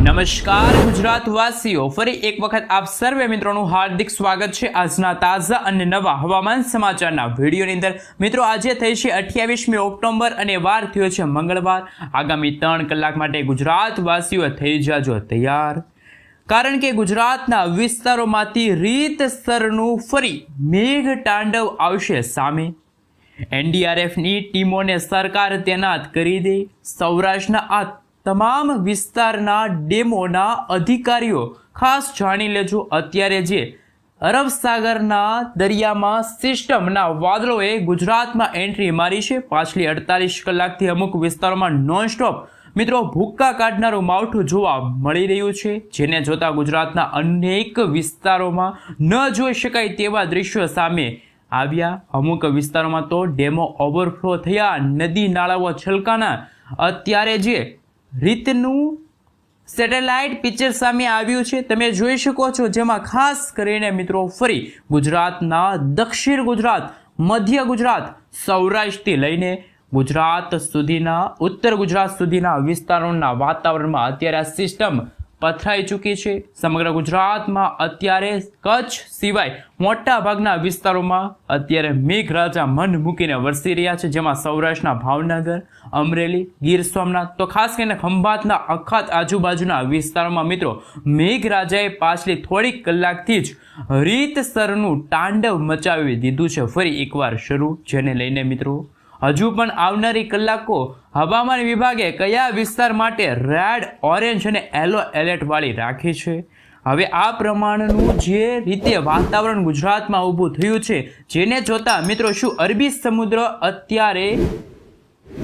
નમસ્કાર ગુજરાત વાસીઓ ફરી એક વખત આપ સર્વે મિત્રોનું હાર્દિક સ્વાગત છે. આજના તાજા અને નવા હવામાન સમાચારના વિડીયોની અંદર મિત્રો આજે થઈ છે અઠ્યાવીસમી ઓક્ટોબર અને વાર થયો છે મંગળવાર. આગામી ત્રણ કલાક માટે ગુજરાત વાસીઓ થઈ જાજો તૈયાર. કારણ કે ગુજરાતના વિસ્તારોમાંથી રીતસરનું ફરી મેઘ તાંડવ આવશે સામે. એનડીઆરએફની ટીમોને સરકાર તૈનાત કરી દે. સૌરાષ્ટ્રના આ તમામ વિસ્તારના ડેમોના અધિકારીઓ ખાસ જાણી લેજો અત્યારે જે અરબ સાગરના દરિયામાં સિસ્ટમના વાદળોએ ગુજરાતમાં એન્ટ્રી મારી છે. પાછલી અડતાલીસ કલાકથી અમુક વિસ્તારોમાં નોનસ્ટોપ. મિત્રો, ભૂક્કા કાઢનારું માવઠું જોવા મળી રહ્યું છે. જેને જોતા ગુજરાતના અનેક વિસ્તારોમાં ન જોઈ શકાય તેવા દ્રશ્યો સામે આવ્યા. અમુક વિસ્તારોમાં તો ડેમો ઓવરફ્લો થયા. નદી નાળાઓ છલકાના. અત્યારે જે રીતનું સેટેલાઇટ પિક્ચર સામે આવ્યું છે. તમે જોઈ શકો છો, જેમાં ખાસ કરીને મિત્રો ફરી ગુજરાતના દક્ષિણ ગુજરાત, મધ્ય ગુજરાત, સૌરાષ્ટ્રથી લઈને ગુજરાત સુધીના, ઉત્તર ગુજરાત સુધીના વિસ્તારોના વાતાવરણમાં અત્યારે આ સિસ્ટમ પથરાઈ ચૂકી છે. સમગ્ર ગુજરાતમાં અત્યારે કચ્છ સિવાય મોટા ભાગના વિસ્તારોમાં અત્યારે મેઘરાજા મન મૂકીને વરસી રહ્યા છે. જેમાં સૌરાષ્ટ્રના ભાવનગર, અમરેલી, ગીર સોમનાથ તો ખાસ કરીને ખંભાતના અખાત આજુબાજુના વિસ્તારોમાં મિત્રો મેઘરાજાએ પાછલી થોડીક કલાકથી જ રીતસરનું તાંડવ મચાવી દીધું છે. ફરી એકવાર શરૂ, જેને લઈને મિત્રો હજુ પણ આવનારી કલાકો હવામાન વિભાગે કયા વિસ્તાર માટે રેડ, ઓરેન્જ અને યલો એલર્ટવાળી રાખી છે? હવે આ પ્રમાણનું જે રીતે વાતાવરણ ગુજરાતમાં ઊભું થયું છે, જેને જોતા મિત્રો શું અરબી સમુદ્ર અત્યારે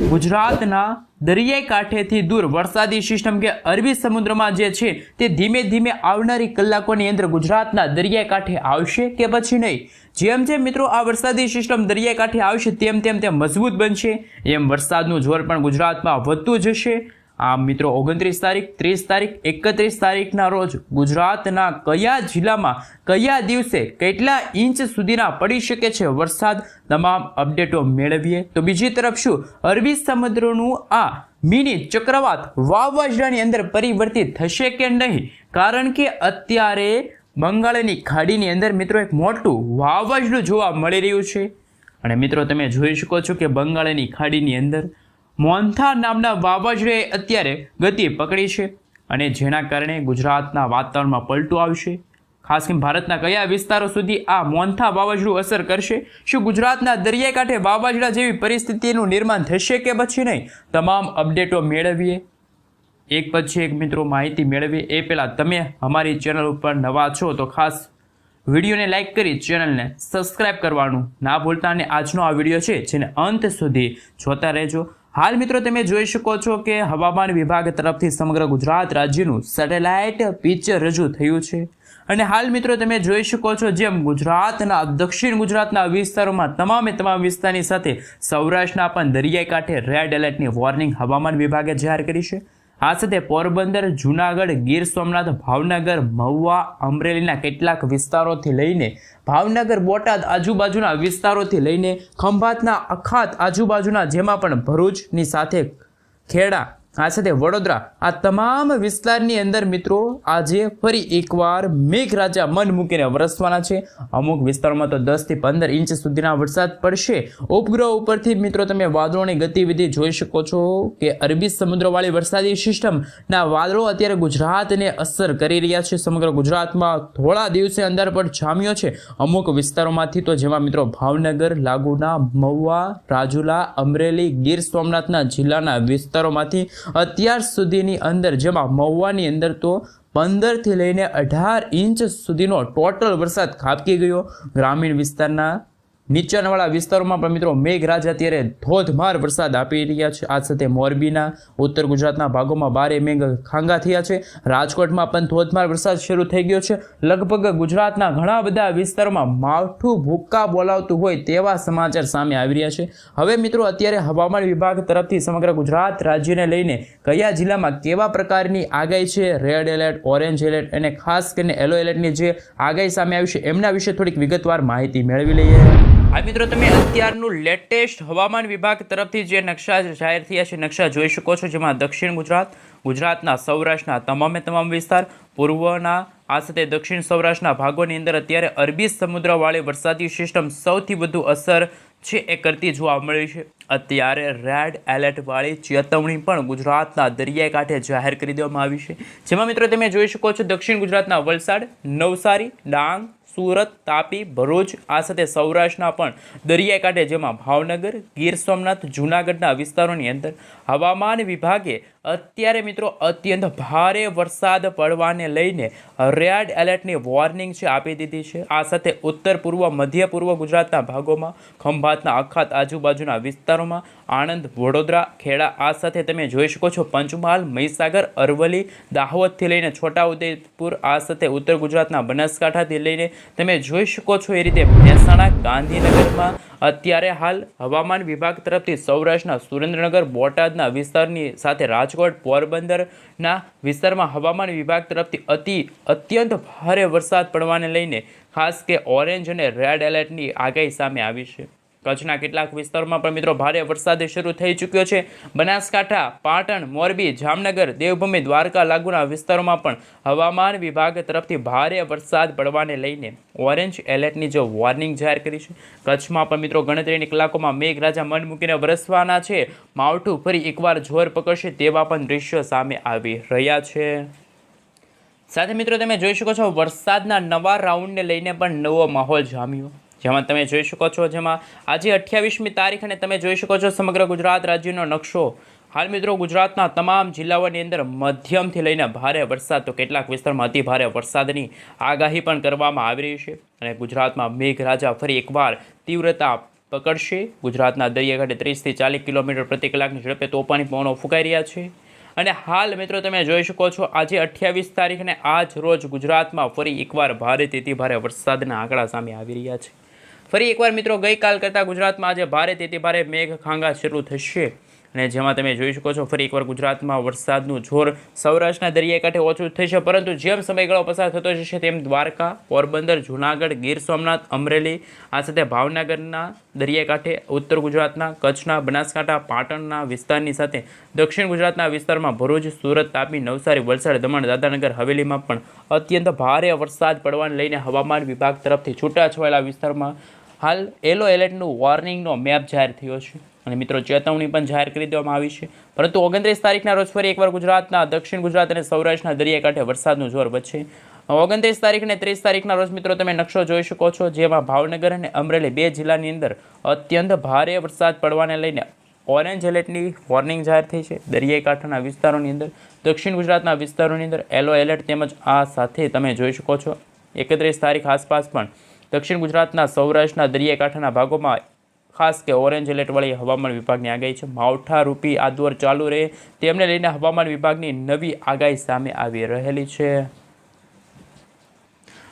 ગુજરાતના દરિયાઈ કાંઠેથી દૂર વરસાદી સિસ્ટમ કે અરબી સમુદ્રમાં જે છે તે ધીમે ધીમે આવનારી કલાકોની અંદર ગુજરાતના દરિયાઈ કાંઠે આવશે કે પછી નહીં? જેમ જેમ મિત્રો આ વરસાદી સિસ્ટમ દરિયાઈ કાંઠે આવશે, તેમ તેમ તે મજબૂત બનશે. એમ વરસાદનું જોર પણ ગુજરાતમાં વધતું જશે. આ મિત્રો ઓગણત્રીસ તારીખ, ત્રીસ તારીખ, એકત્રીસ તારીખના રોજ ગુજરાતના કયા જિલ્લામાં, કયા દિવસે કેટલા ઇંચ સુધીના પડી શકે છે વરસાદ? તમામ અપડેટો મેળવીએ. તો બીજી તરફ શું? અરબી સમુદ્રનું આ મિની ચક્રવાત વાવાઝોડાની અંદર પરિવર્તિત થશે કે નહીં? કારણ કે અત્યારે બંગાળની ખાડીની અંદર મિત્રો એક મોટું વાવાઝોડું જોવા મળી રહ્યું છે. અને મિત્રો તમે જોઈ શકો છો કે બંગાળની ખાડીની અંદર મોન્થા નામના વાવાઝોડે અત્યારે ગતિ પકડી છે અને જેના કારણે ગુજરાતના વાતાવરણમાં પલટું આવશે. ખાસ કરીને ભારતના કયા વિસ્તારો સુધી આ મોન્થા વાવાઝોડું અસર કરશે? શું ગુજરાતના દરિયાઈ કાંઠે વાવાઝોડા જેવી પરિસ્થિતિનું નિર્માણ થશે કે પછી નહીં? તમામ અપડેટો મેળવીએ. એક પછી એક મિત્રો માહિતી મેળવીએ. એ પહેલાં તમે અમારી ચેનલ ઉપર નવા છો તો ખાસ વિડીયોને લાઇક કરી ચેનલને સબસ્ક્રાઇબ કરવાનું ના ભૂલતા અને આજનો આ વીડિયો છે જેને અંત સુધી જોતા રહેજો. હાલ મિત્રો તમે જોઈ શકો છો કે હવામાન વિભાગ તરફથી સમગ્ર ગુજરાત રાજ્યનું સેટેલાઇટ પિક્ચર રજૂ થયું છે. અને હાલ મિત્રો તમે જોઈ શકો છો જેમ ગુજરાતના, દક્ષિણ ગુજરાતના વિસ્તારોમાં તમામે તમામ વિસ્તારની સાથે સૌરાષ્ટ્રના પણ દરિયાઈ કાંઠે રેડ એલર્ટની વોર્નિંગ હવામાન વિભાગે જાહેર કરી છે. આ સાથે પોરબંદર, જુનાગઢ, ગીર સોમનાથ, ભાવનગર, મહુવા, અમરેલીના કેટલાક વિસ્તારોથી લઈને ભાવનગર, બોટાદ આજુબાજુના વિસ્તારોથી લઈને ખંભાતના અખાત આજુબાજુના જેમાં પણ ભરૂચની સાથે ખેડા આ સાથે વડોદરા. આ તમામ વિસ્તારની અંદર મિત્રો, આજે ફરી એકવાર મેઘરાજા મન મૂકીને વરસવાના છે. અમુક વિસ્તારોમાં તો દસથી પંદર ઇંચ સુધીના વરસાદ પડશે. ઉપગ્રહ ઉપરથી મિત્રો તમે વાદળોની ગતિવિધિ જોઈ શકો છો કે અરબી સમુદ્રવાળી વરસાદી સિસ્ટમના વાદળો અત્યારે ગુજરાતને અસર કરી રહ્યા છે. સમગ્ર ગુજરાતમાં થોડા દિવસે અંદર પણ જામ્યો છે. અમુક વિસ્તારોમાંથી તો જેમાં મિત્રો ભાવનગર, લાગુના, મહુવા, રાજુલા, અમરેલી, ગીર સોમનાથના જિલ્લાના વિસ્તારોમાંથી અત્યાર સુધીની અંદર જેમાં મહુવાની અંદર તો પંદરથી લઈને અઢાર ઇંચ સુધીનો ટોટલ વરસાદ ખાબકી ગયો. ગ્રામીણ વિસ્તારના નીચાણવાળા વિસ્તારોમાં પણ મિત્રો મેઘરાજ અત્યારે ધોધમાર વરસાદ આપી રહ્યા છે. આ સાથે મોરબીના, ઉત્તર ગુજરાતના ભાગોમાં બારે મેઘ ખાંગા થયા છે. રાજકોટમાં પણ ધોધમાર વરસાદ શરૂ થઈ ગયો છે. લગભગ ગુજરાતના ઘણા બધા વિસ્તારોમાં માવઠું ભૂક્કા બોલાવતું હોય તેવા સમાચાર સામે આવી રહ્યા છે. હવે મિત્રો અત્યારે હવામાન વિભાગ તરફથી સમગ્ર ગુજરાત રાજ્યને લઈને કયા જિલ્લામાં કેવા પ્રકારની આગાહી છે? રેડ એલર્ટ, ઓરેન્જ એલર્ટ અને ખાસ કરીને યલો એલર્ટની જે આગાહી સામે આવી છે, એમના વિશે થોડીક વિગતવાર માહિતી મેળવી લઈએ. આ મિત્રો, તમે અત્યારનું લેટેસ્ટ હવામાન વિભાગ તરફથી જે નકશા જાહેર થયા છે, નકશા જોઈ શકો છો, જેમાં દક્ષિણ ગુજરાત, ગુજરાતના સૌરાષ્ટ્રના તમામે તમામ વિસ્તાર, પૂર્વના, આ સાથે દક્ષિણ સૌરાષ્ટ્રના ભાગોની અંદર અત્યારે અરબી સમુદ્રવાળી વરસાદી સિસ્ટમ સૌથી વધુ અસર છે એ કરતી જોવા મળી છે. અત્યારે રેડ એલર્ટવાળી ચેતવણી પણ ગુજરાતના દરિયાઈ કાંઠે જાહેર કરી દેવામાં આવી છે. જેમાં મિત્રો, તમે જોઈ શકો છો, દક્ષિણ ગુજરાતના વલસાડ, નવસારી, ડાંગ સુરત, તાપી, ભરૂચ, આ સાથે સૌરાષ્ટ્રના પણ દરિયાઈ કાંઠે, જેમાં ભાવનગર, ગીર સોમનાથ, જૂનાગઢના વિસ્તારોની અંદર હવામાન વિભાગે અત્યારે મિત્રો અત્યંત ભારે વરસાદ પડવાને લઈને રેડ એલર્ટની વોર્નિંગ છે આપી દીધી છે. આ સાથે ઉત્તર પૂર્વ, મધ્ય પૂર્વ ગુજરાતના ભાગોમાં, ખંભાતના અખાત આજુબાજુના વિસ્તારોમાં આણંદ, વડોદરા, ખેડા, આ સાથે તમે જોઈ શકો છો પંચમહાલ, મહીસાગર, અરવલ્લી, દાહોદથી લઈને છોટાઉદેપુર, આ સાથે ઉત્તર ગુજરાતના બનાસકાંઠાથી લઈને તમે જોઈ શકો છો એ રીતે મહેસાણા, ગાંધીનગરમાં અત્યારે હાલ હવામાન વિભાગ તરફથી સૌરાષ્ટ્રના સુરેન્દ્રનગર બોટાદના વિસ્તારની સાથે રાજકોટ, પોરબંદરના વિસ્તારમાં હવામાન વિભાગ તરફથી અતિ, અત્યંત ભારે વરસાદ પડવાને લઈને ખાસ કે ઓરેન્જ અને રેડ એલર્ટની આગાહી સામે આવી છે. કચ્છના કેટલાક વિસ્તારોમાં પણ મિત્રો ભારે વરસાદ શરૂ થઈ ચૂક્યો છે. બનાસકાંઠા, પાટણ, મોરબી, જામનગર, દેવભૂમિ, દ્વારકા લાગુના વિસ્તારોમાં પણ હવામાન વિભાગ તરફથી ભારે વરસાદ પડવાને લઈને ઓરેન્જ એલર્ટની જે વોર્નિંગ જાહેર કરી છે. કચ્છમાં પણ મિત્રો ગણતરીની કલાકોમાં મેઘરાજા મન મૂકીને વરસવાના છે. માવઠું ફરી એકવાર જોર પકડશે તેવા પણ દ્રશ્યો સામે આવી રહ્યા છે. સાથે મિત્રો તમે જોઈ શકો છો વરસાદના નવા રાઉન્ડને લઈને પણ નવો માહોલ જામ્યો. જેમાં તમે જોઈ શકો છો, જેમાં આજે અઠ્યાવીસમી તારીખ અને તમે જોઈ શકો છો સમગ્ર ગુજરાત રાજ્યનો નકશો. હાલ મિત્રો ગુજરાતના તમામ જિલ્લાઓની અંદર મધ્યમથી લઈને ભારે વરસાદ, તો કેટલાક વિસ્તારમાં અતિ ભારે વરસાદની આગાહી પણ કરવામાં આવી રહી છે અને ગુજરાતમાં મેઘરાજા ફરી એકવાર તીવ્રતા પકડશે. ગુજરાતના દરિયાકાંઠે ત્રીસથી ચાલીસ કિલોમીટર પ્રતિ કલાકની ઝડપે તોફાની પવનો ફૂંકાઈ રહ્યા છે. અને હાલ મિત્રો તમે જોઈ શકો છો, આજે અઠ્યાવીસ તારીખને આજ રોજ ગુજરાતમાં ફરી એકવાર ભારેથી ભારે વરસાદના આંકડા સામે આવી રહ્યા છે. ફરી એકવાર મિત્રો, ગઈકાલ કરતાં ગુજરાતમાં આજે ભારે તેથી ભારે મેઘ ખાંગા શરૂ થશે. અને જેમાં તમે જોઈ શકો છો, ફરી એકવાર ગુજરાતમાં વરસાદનું જોર સૌરાષ્ટ્રના દરિયાકાંઠે ઓછું થશે. પરંતુ જેમ સમયગાળો પસાર થતો જશે, તેમ દ્વારકા, પોરબંદર, જૂનાગઢ, ગીર સોમનાથ, અમરેલી, આ સાથે ભાવનગરના દરિયાકાંઠે ઉત્તર ગુજરાતના, કચ્છના, બનાસકાંઠા, પાટણના વિસ્તારની સાથે દક્ષિણ ગુજરાતના વિસ્તારમાં ભરૂચ, સુરત, તાપી, નવસારી, વલસાડ, દમણ દાદાનગર હવેલીમાં પણ અત્યંત ભારે વરસાદ પડવાને લઈને હવામાન વિભાગ તરફથી છૂટાછવાયેલા વિસ્તારમાં હાલ યલો એલર્ટનું વોર્નિંગનો મેપ જાહેર થયો છે અને મિત્રો ચેતવણી પણ જાહેર કરી દેવામાં આવી છે. પરંતુ ઓગણત્રીસ તારીખના રોજ ફરી એકવાર ગુજરાતના, દક્ષિણ ગુજરાત અને સૌરાષ્ટ્રના દરિયાકાંઠે વરસાદનું જોર વધશે. ઓગણત્રીસ તારીખ અને ત્રીસ તારીખના રોજ મિત્રો તમે નકશો જોઈ શકો છો, જેમાં ભાવનગર અને અમરેલી બે જિલ્લાની અંદર અત્યંત ભારે વરસાદ પડવાને લઈને ઓરેન્જ એલર્ટની વોર્નિંગ જાહેર થઈ છે. દરિયાઈ કાંઠાના વિસ્તારોની અંદર, દક્ષિણ ગુજરાતના વિસ્તારોની અંદર યલો એલર્ટ તેમજ આ સાથે તમે જોઈ શકો છો. એકત્રીસ તારીખ આસપાસ પણ દક્ષિણ ગુજરાતના સૌરાષ્ટ્રના દરિયાકાંઠાના ભાગોમાં ખાસ કે ઓરેન્જ એલર્ટવાળી હવામાન વિભાગની આગાહી છે. માવઠા રૂપી આદવર ચાલુ રહે તેમને લઈને હવામાન વિભાગની નવી આગાહી સામે આવી રહેલી છે.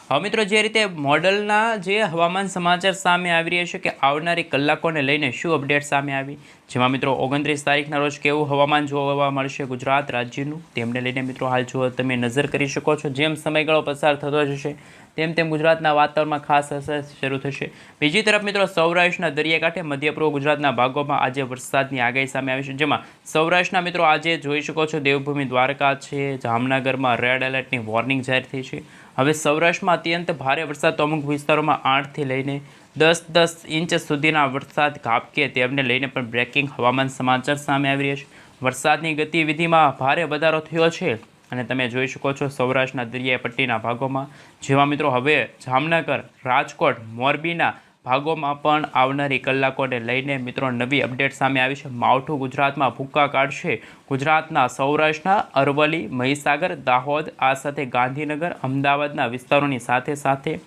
હવે મિત્રો, જે રીતે મોડલના જે હવામાન સમાચાર સામે આવી રહ્યા છે કે આવનારી કલાકોને લઈને શું અપડેટ સામે આવી? જેમાં મિત્રો, ઓગણત્રીસ તારીખના રોજ કેવું હવામાન જોવા મળશે ગુજરાત રાજ્યનું? તેમને લઈને મિત્રો, હાલ જો તમે નજર કરી શકો છો, જેમ સમયગાળો પસાર થતો જશે તેમ તેમ ગુજરાતના વાતાવરણમાં ખાસ અસર શરૂ થશે. બીજી તરફ મિત્રો, સૌરાષ્ટ્રના દરિયાકાંઠે મધ્ય પૂર્વ ગુજરાતના ભાગોમાં આજે વરસાદની આગાહી સામે આવી છે, જેમાં સૌરાષ્ટ્રના મિત્રો આજે જોઈ શકો છો, દેવભૂમિ દ્વારકા છે, જામનગરમાં રેડ એલર્ટની વોર્નિંગ જાહેર થઈ છે. હવે સૌરાષ્ટ્રમાં અત્યંત ભારે વરસાદ અમુક વિસ્તારોમાં આઠથી લઈને દસ દસ ઇંચ સુધીના વરસાદ કાપકે તેમને લઈને પણ બ્રેકિંગ હવામાન સમાચાર સામે આવી રહ્યા છે. વરસાદની ગતિવિધિમાં ભારે વધારો થયો છે. અને તમે જોઈ શકો છો સૌરાષ્ટ્રના દરિયાઈ પટ્ટીના ભાગોમાં. જેવા મિત્રો, હવે જામનગર, રાજકોટ, મોરબીના ભાગોમાં પણ આવનારી કલાકોને લઈને મિત્રો, નવી અપડેટ સામે આવી છે. માવઠું ગુજરાતમાં ભૂક્કા કાઢશે. ગુજરાતના સૌરાષ્ટ્રના અરવલ્લી, મહીસાગર, દાહોદ, આ સાથે ગાંધીનગર, અમદાવાદના વિસ્તારોની સાથે સાથે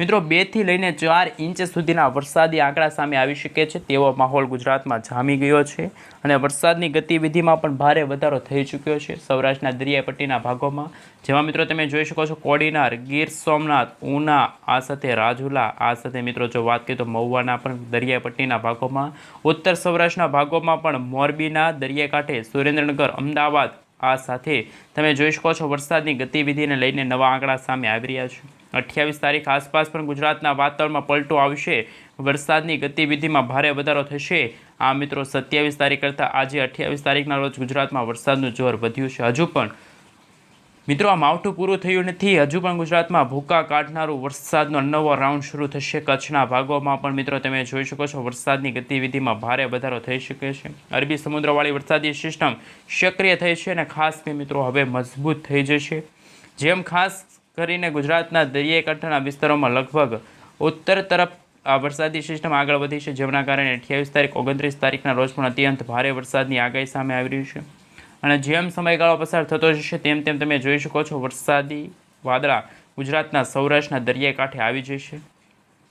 મિત્રો બેથી લઈને ચાર ઇંચ સુધીના વરસાદી આંકડા સામે આવી શકે છે તેવો માહોલ ગુજરાતમાં જામી ગયો છે અને વરસાદની ગતિવિધિમાં પણ ભારે વધારો થઈ ચૂક્યો છે સૌરાષ્ટ્રના દરિયાપટ્ટીના ભાગોમાં. જેમાં મિત્રો તમે જોઈ શકો છો કોડીનાર, ગીર સોમનાથ, ઉના, આ સાથે રાજુલા, આ સાથે મિત્રો જો વાત કરીએ તો મહુવાના પણ દરિયાપટ્ટીના ભાગોમાં. ઉત્તર સૌરાષ્ટ્રના ભાગોમાં પણ મોરબીના દરિયાકાંઠે સુરેન્દ્રનગર, અમદાવાદ, આ સાથે તમે જોઈ શકો છો વરસાદની ગતિવિધિને લઈને નવા આંકડા સામે આવી રહ્યા છે. અઠ્યાવીસ તારીખ આસપાસ પણ ગુજરાતના વાતાવરણમાં પલટો આવશે. વરસાદની ગતિવિધિમાં ભારે વધારો થશે. આ મિત્રો સત્યાવીસ તારીખ કરતાં આજે અઠ્યાવીસ તારીખના રોજ ગુજરાતમાં વરસાદનું જોર વધ્યું છે. હજુ પણ મિત્રો આ માવઠું પૂરું થયું નથી. હજુ પણ ગુજરાતમાં ભૂકા કાઢનારું વરસાદનો નવો રાઉન્ડ શરૂ થશે. કચ્છના ભાગોમાં પણ મિત્રો તમે જોઈ શકો છો વરસાદની ગતિવિધિમાં ભારે વધારો થઈ શકે છે. અરબી સમુદ્રવાળી વરસાદી સિસ્ટમ સક્રિય થઈ છે અને ખાસ મિત્રો હવે મજબૂત થઈ જશે. જેમ ખાસ કરીને ગુજરાતના દરિયાઈ કાંઠાના વિસ્તારોમાં લગભગ ઉત્તર તરફ આ વરસાદી સિસ્ટમ આગળ વધી છે, જેમના કારણે અઠ્યાવીસ તારીખ, ઓગણત્રીસ તારીખના રોજ પણ અત્યંત ભારે વરસાદની આગાહી સામે આવી રહી છે. અને જેમ સમયગાળો પસાર થતો જશે, તેમ તેમ તમે જોઈ શકો છો, વરસાદી વાદળા ગુજરાતના સૌરાષ્ટ્રના દરિયાઈ કાંઠે આવી જશે.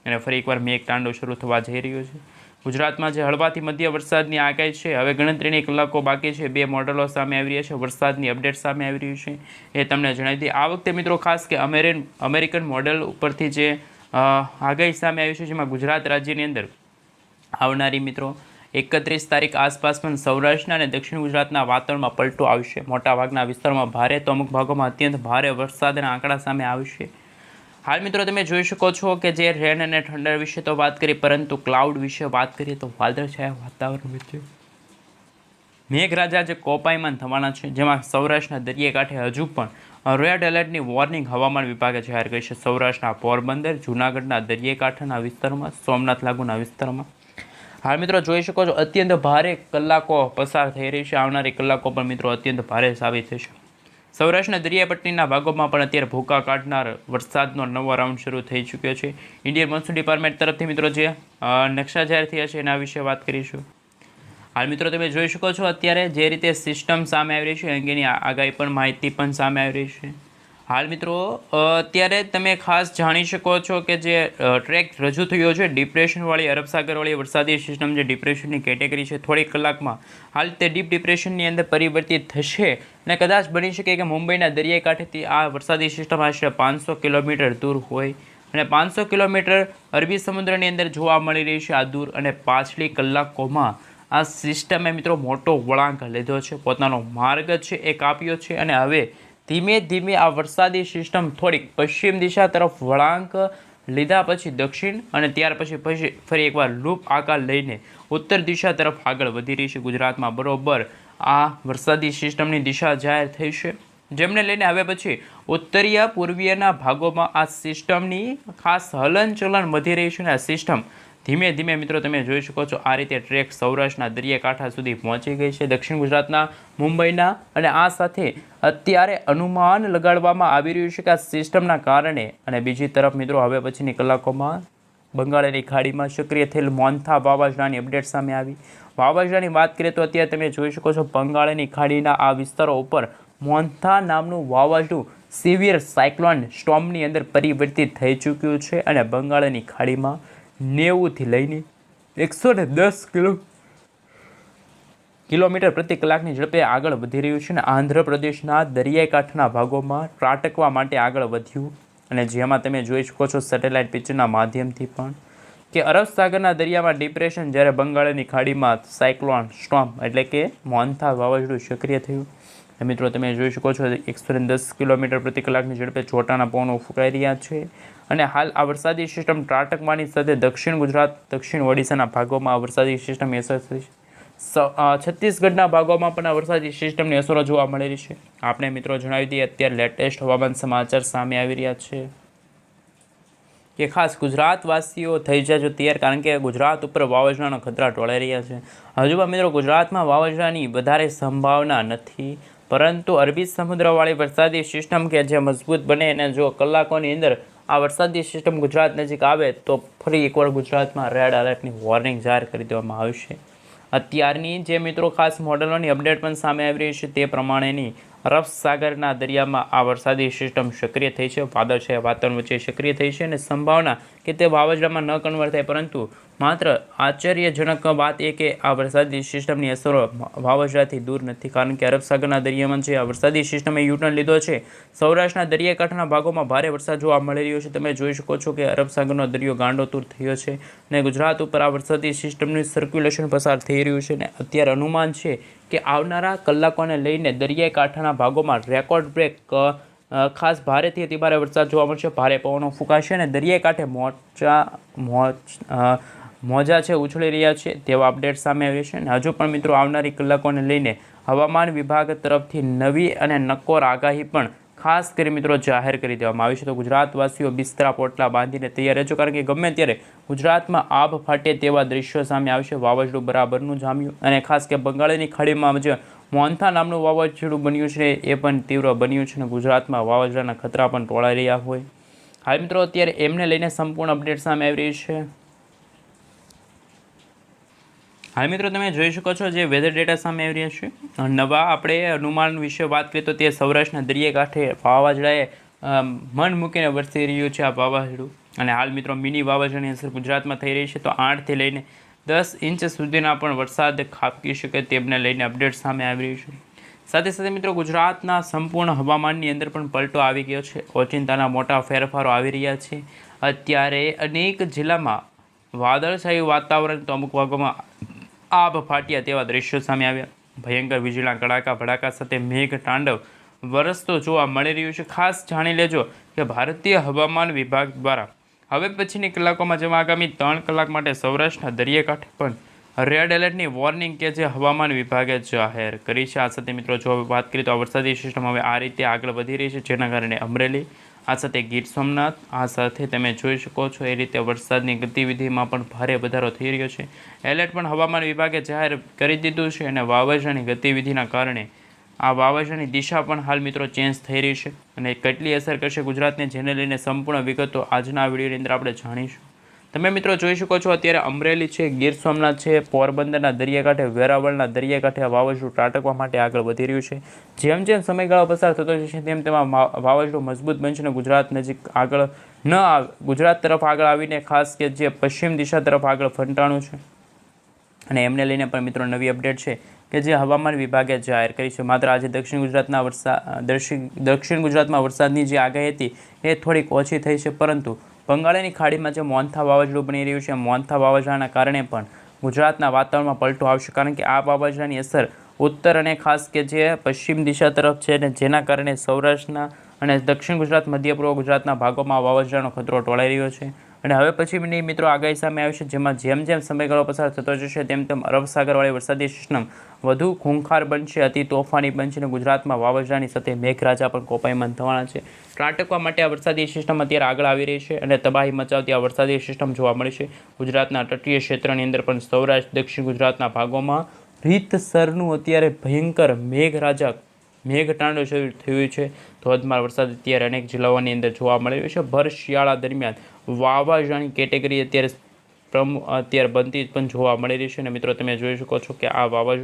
અને ફરી એકવાર મેઘ તાંડવ શરૂ થવા જઈ રહ્યો છે. ગુજરાતમાં જે હળવાથી મધ્ય વરસાદની આગાહી છે, હવે ગણતરીની કલાકો બાકી છે. બે મોડલો સામે આવી રહ્યા છે, વરસાદની અપડેટ સામે આવી રહ્યું છે એ તમને જણાવી દઈએ. આ વખતે મિત્રો ખાસ કે અમેરિકન અમેરિકન મોડલ ઉપરથી જે આગાહી સામે આવી છે, જેમાં ગુજરાત રાજ્યની અંદર આવનારી મિત્રો એકત્રીસ તારીખ આસપાસ પણ સૌરાષ્ટ્રના અને દક્ષિણ ગુજરાતના વાતાવરણમાં પલટો આવશે. મોટાભાગના વિસ્તારોમાં ભારે, તો અમુક ભાગોમાં અત્યંત ભારે વરસાદના આંકડા સામે આવશે. હાલ મિત્રો તમે જોઈ શકો છો કે જે રેન અને ઠંડર વિશે તો વાત કરી, પરંતુ ક્લાઉડ વિશે વાત કરીએ તો વાદળછાયા વાતાવરણ વચ્ચે. મેઘરાજા જે કોપાયમાન થવાના છે, જેમાં સૌરાષ્ટ્રના દરિયાકાંઠે હજુ પણ રેડ એલર્ટની વોર્નિંગ હવામાન વિભાગે જાહેર કરી છે. સૌરાષ્ટ્રના પોરબંદર, જૂનાગઢના દરિયાકાંઠાના વિસ્તારમાં, સોમનાથ લાગુના વિસ્તારમાં. હાલ મિત્રો જોઈ શકો છો, અત્યંત ભારે કલાકો પસાર થઈ રહી છે. આવનારી કલાકો પણ મિત્રો અત્યંત ભારે સાબિત થશે સૌરાષ્ટ્રના દરિયાપટ્ટીના ભાગોમાં પણ અત્યારે ભૂકા કાઢનાર વરસાદનો નવો રાઉન્ડ શરૂ થઈ ચૂક્યો છે. ઇન્ડિયન મોન્સૂન ડિપાર્ટમેન્ટ તરફથી મિત્રો જે નકશા જાહેર થયા છે એના વિશે વાત કરીશું. હાલ મિત્રો તમે જોઈ શકો છો અત્યારે જે રીતે સિસ્ટમ સામે આવી રહી છે અંગેની આગાહી પણ માહિતી પણ સામે આવી રહી છે. હાલ મિત્રો અત્યારે તમે ખાસ જાણી શકો છો કે જે ટ્રેક રજૂ થયો છે, ડિપ્રેશનવાળી, અરબ સાગરવાળી વરસાદી સિસ્ટમ જે ડિપ્રેશનની કેટેગરી છે, થોડીક કલાકમાં હાલ તે ડીપ ડિપ્રેશનની અંદર પરિવર્તિત થશે અને કદાચ બની શકે કે મુંબઈના દરિયાઈ કાંઠેથી આ વરસાદી સિસ્ટમ આશરે પાંચસો કિલોમીટર દૂર હોય અને પાંચસો કિલોમીટર અરબી સમુદ્રની અંદર જોવા મળી રહી છે આ દૂર અને પાછલી કલાકોમાં આ સિસ્ટમે મિત્રો મોટો વળાંક લીધો છે. પોતાનો માર્ગ છે, એ કાપ્યો છે અને હવે ધીમે ધીમે આ વરસાદી સિસ્ટમ થોડીક પશ્ચિમ દિશા તરફ વળાંક લીધા પછી દક્ષિણ અને ત્યાર પછી પછી ફરી એકવાર લૂપ આકાર લઈને ઉત્તર દિશા તરફ આગળ વધી રહી છે ગુજરાતમાં. બરોબર, આ વરસાદી સિસ્ટમની દિશા જાહેર થઈ છે. જેમને લઈને હવે પછી ઉત્તરીય પૂર્વીયના ભાગોમાં આ સિસ્ટમની ખાસ હલનચલન વધી રહી છે અને આ સિસ્ટમ ધીમે ધીમે મિત્રો તમે જોઈ શકો છો આ રીતે ટ્રેક સૌરાષ્ટ્રના દરિયાકાંઠા સુધી પહોંચી ગઈ છે, દક્ષિણ ગુજરાતના મુંબઈના અને આ સાથે અત્યારે અનુમાન લગાડવામાં આવી રહ્યું છે કે આ સિસ્ટમના કારણે અને બીજી તરફ મિત્રો હવે પછીની કલાકોમાં બંગાળની ખાડીમાં સક્રિય થયેલ મોન્થા વાવાઝોડાની અપડેટ સામે આવી. વાવાઝોડાની વાત કરીએ તો અત્યારે તમે જોઈ શકો છો બંગાળની ખાડીના આ વિસ્તારો ઉપર મોન્થા નામનું વાવાઝોડું સિવિયર સાયક્લોન સ્ટોમની અંદર પરિવર્તિત થઈ ચૂક્યું છે અને બંગાળની ખાડીમાં નેવુંથી લઈને એકસો ને દસ કિલો કિલોમીટર પ્રતિ કલાકની ઝડપે આગળ વધી રહ્યું છે અને આંધ્રપ્રદેશના દરિયાઈ કાંઠના ભાગોમાં ત્રાટકવા માટે આગળ વધ્યું. અને જેમાં તમે જોઈ શકો છો સેટેલાઇટ પિક્ચરના માધ્યમથી પણ કે અરબ સાગરના દરિયામાં ડિપ્રેશન જ્યારે બંગાળની ખાડીમાં સાયક્લોન સ્ટોમ એટલે કે મોન્થા વાવાઝોડું સક્રિય થયું. મિત્રો, તમે જોઈ શકો છો એકસો દસ કિલોમીટર પ્રતિ કલાકની ઝડપે ચોટાના પવનો ફૂંકાઈ રહ્યા છે. અને હાલ આ વરસાદી સિસ્ટમ ત્રાટકવાની સાથે દક્ષિણ ગુજરાત, દક્ષિણ ઓડિશાના ભાગોમાં આ વરસાદી સિસ્ટમ અસર થઈ છત્તીસગઢના ભાગોમાં પણ આ વરસાદી સિસ્ટમની અસરો જોવા મળેલી છે. આપણે મિત્રો જણાવી દઈએ, અત્યારે લેટેસ્ટ હવામાન સમાચાર સામે આવી રહ્યા છે. કે ખાસ ગુજરાતવાસીઓ થઈ જજો તૈયાર, કારણ કે ગુજરાત ઉપર વાવાઝોડાનો ખતરા ટોળાઈ રહ્યા છે. હજુ પણ મિત્રો ગુજરાતમાં વાવાઝોડાની વધારે સંભાવના નથી, પરંતુ અરબી સમુદ્રવાળી વરસાદી સિસ્ટમ કે જે મજબૂત બને અને જો કલાકોની અંદર આ વરસાદી સિસ્ટમ ગુજરાત નજીક આવે તો ફરી એકવાર ગુજરાતમાં રેડ એલર્ટની વોર્નિંગ જાહેર કરી દેવામાં આવશે. અત્યારની જે મિત્રો ખાસ મોડેલોની અપડેટ પણ સામે આવી રહી છે તે પ્રમાણેની અરબ સાગરના દરિયામાં આ વરસાદી સિસ્ટમ સક્રિય થઈ છે, વાદળછાયા વાતાવરણ વચ્ચે સક્રિય થઈ છે અને સંભાવના કે તે વાવાઝોડામાં ન કન્વર્ટ થાય, પરંતુ માત્ર આશ્ચર્યજનક વાત એ કે આ વરસાદી સિસ્ટમની અસરો વાવાઝોડાથી દૂર નથી, કારણ કે અરબ સાગરના દરિયામાં જે આ વરસાદી સિસ્ટમે યુટર્ન લીધો છે, સૌરાષ્ટ્રના દરિયાકાંઠાના ભાગોમાં ભારે વરસાદ જોવા મળી રહ્યો છે. તમે જોઈ શકો છો કે અરબ સાગરનો દરિયો ગાંડોતૂર થયો છે અને ગુજરાત ઉપર આ વરસાદી સિસ્ટમનું સર્ક્યુલેશન પસાર થઈ રહ્યું છે અને અત્યારે અનુમાન છે કે આવનારા કલાકોને લઈને દરિયાકાંઠાના ભાગોમાં રેકોર્ડ બ્રેક ખાસ ભારેથી અતિ ભારે વરસાદ જોવા મળશે. ભારે પવનો ફૂંકાશે અને દરિયાઈ કાંઠે મોજા મોજ મોજા છે ઉછળી રહ્યા છે. તેવા અપડેટ સામે આવી છે અને હજુ પણ મિત્રો આવનારી કલાકોને લઈને હવામાન વિભાગ તરફથી નવી અને નક્કોર આગાહી પણ ખાસ કરી મિત્રો જાહેર કરી દેવામાં આવી છે. તો ગુજરાતવાસીઓ બિસ્તરા પોટલા બાંધીને તૈયાર રહેજો કારણ કે ગમે ત્યારે ગુજરાતમાં આભ ફાટે તેવા દ્રશ્યો સામે આવશે. વાવાઝોડું બરાબરનું જામ્યું અને ખાસ કે બંગાળની ખાડીમાં જે મોન્થા નામનું વાવાઝોડું બન્યું છે, એ પણ તીવ્ર બન્યું છે અને ગુજરાતમાં વાવાઝોડાના ખતરા પણ ટોળાઈ રહ્યા હોય. હાલ મિત્રો, અત્યારે એમને લઈને સંપૂર્ણ અપડેટ સામે આવી રહી છે. હાલ મિત્રો, તમે જોઈ શકો છો જે વેધર ડેટા સામે આવી રહ્યા છે. નવા આપણે અનુમાન વિશે વાત કરીએ તો તે સૌરાષ્ટ્રના દરિયાકાંઠે વાવાઝોડાએ મન મૂકીને વરસી રહ્યું છે આ વાવાઝોડું. અને હાલ મિત્રો, મિની વાવાઝોડાની અસર ગુજરાતમાં થઈ રહી છે. તો આઠથી લઈને દસ ઇંચ સુધીના પણ વરસાદ ખાબકી શકે તેમને લઈને અપડેટ સામે આવી રહ્યું છે. સાથે સાથે મિત્રો, ગુજરાતના સંપૂર્ણ હવામાનની અંદર પણ પલટો આવી ગયો છે. ઓચિંતાના મોટા ફેરફારો આવી રહ્યા છે. અત્યારે અનેક જિલ્લામાં વાદળછાયું વાતાવરણ તો અમુક ભાગોમાં આભ ફાટ્યા તેવા દ્રશ્યો સામે આવ્યા. ભયંકર વીજળીના કડાકા, ભડાકા સાથે મેઘ તાંડવ વરસતો જોવા મળી રહ્યું છે. ખાસ જાણી લેજો કે ભારતીય હવામાન વિભાગ દ્વારા હવે પછીની કલાકોમાં જેમાં આગામી ત્રણ કલાક માટે સૌરાષ્ટ્રના દરિયાકાંઠે પણ રેડ એલર્ટની વોર્નિંગ કે જે હવામાન વિભાગે જાહેર કરી છે. આ સાથે મિત્રો, જો હવે વાત કરીએ તો આ વરસાદી સિસ્ટમ હવે આ રીતે આગળ વધી રહી છે, જેના કારણે અમરેલી, આ સાથે ગીર સોમનાથ, આ સાથે તમે જોઈ શકો છો, એ રીતે વરસાદની ગતિવિધિમાં પણ ભારે વધારો થઈ રહ્યો છે. એલર્ટ પણ હવામાન વિભાગે જાહેર કરી દીધું છે અને વાવાઝોડાની ગતિવિધિના કારણે આ વાવાઝોડાની દિશા પણ હાલ મિત્રો ચેન્જ થઈ રહી છે અને કેટલી અસર કરશે ગુજરાતને જેને લઈને સંપૂર્ણ વિગતો આજના વિડીયોની અંદર આપણે જાણીશું. તમે મિત્રો જોઈ શકો છો અત્યારે અમરેલી છે, ગીર સોમનાથ છે, પોરબંદરના દરિયાકાંઠે, વેરાવળના દરિયાકાંઠે વાવાઝોડું ત્રાટકવા માટે આગળ વધી રહ્યું છે. જેમ જેમ સમયગાળો પસાર થતો જશે તેમ તેમાં વાવાઝોડું મજબૂત બનશે અને ગુજરાત નજીક આગળ ન આવે, ગુજરાત તરફ આગળ આવીને ખાસ કે જે પશ્ચિમ દિશા તરફ આગળ ફંટાણું છે. અને એમને લઈને પણ મિત્રો નવી અપડેટ છે. કે જે હવામાન વિભાગે જાહેર કરી છે. માત્ર આજે દક્ષિણ ગુજરાતના વરસાદ દક્ષિણ ગુજરાતમાં વરસાદની જે આગાહી હતી એ થોડીક ઓછી થઈ છે. પરંતુ બંગાળની ખાડીમાં જે મોન્થા વાવાઝોડું બની રહ્યું છે મોન્થા વાવાઝોડાના કારણે પણ ગુજરાતના વાતાવરણમાં પલટો આવશે. કારણ કે આ વાવાઝોડાની અસર ઉત્તર અને ખાસ કે જે પશ્ચિમ દિશા તરફ છે અને જેના કારણે સૌરાષ્ટ્રના અને દક્ષિણ ગુજરાત, મધ્ય પૂર્વ ગુજરાતના ભાગોમાં વાવાઝોડાનો ખતરો ટોળાઈ રહ્યો છે. અને હવે પછીની મિત્રો આગાહી સામે આવશે જેમાં જેમ જેમ સમયગાળો પસાર થતો જશે, તેમ તેમ અરબ સાગરવાળી વરસાદી સિસ્ટમ વધુ ખૂંખાર બનશે, અતિ તોફાની બનશે અને ગુજરાતમાં વાવાઝોડાની સાથે મેઘરાજા પણ કોપાયમાન થવાના છે. ત્રાટકવા માટે આ વરસાદી સિસ્ટમ અત્યારે આગળ આવી રહી છે અને તબાહી મચાવતી આ વરસાદી સિસ્ટમ જોવા મળી છે. ગુજરાતના તટીય ક્ષેત્રની અંદર પણ સૌરાષ્ટ્ર, દક્ષિણ ગુજરાતના ભાગોમાં રીતસરનું અત્યારે ભયંકર મેઘરાજા મેઘટાંડો શરૂ થયું છે. ધોધમાર વરસાદ અત્યારે અનેક જિલ્લાઓની અંદર જોવા મળી રહ્યો છે. ભર શિયાળા દરમિયાન વાવાઝોડાની કેટેગરી અત્યારે અત્યારે બનતી પણ જોવા મળી રહી છે અને મિત્રો, તમે જોઈ શકો છો કે આ વાવાઝોડું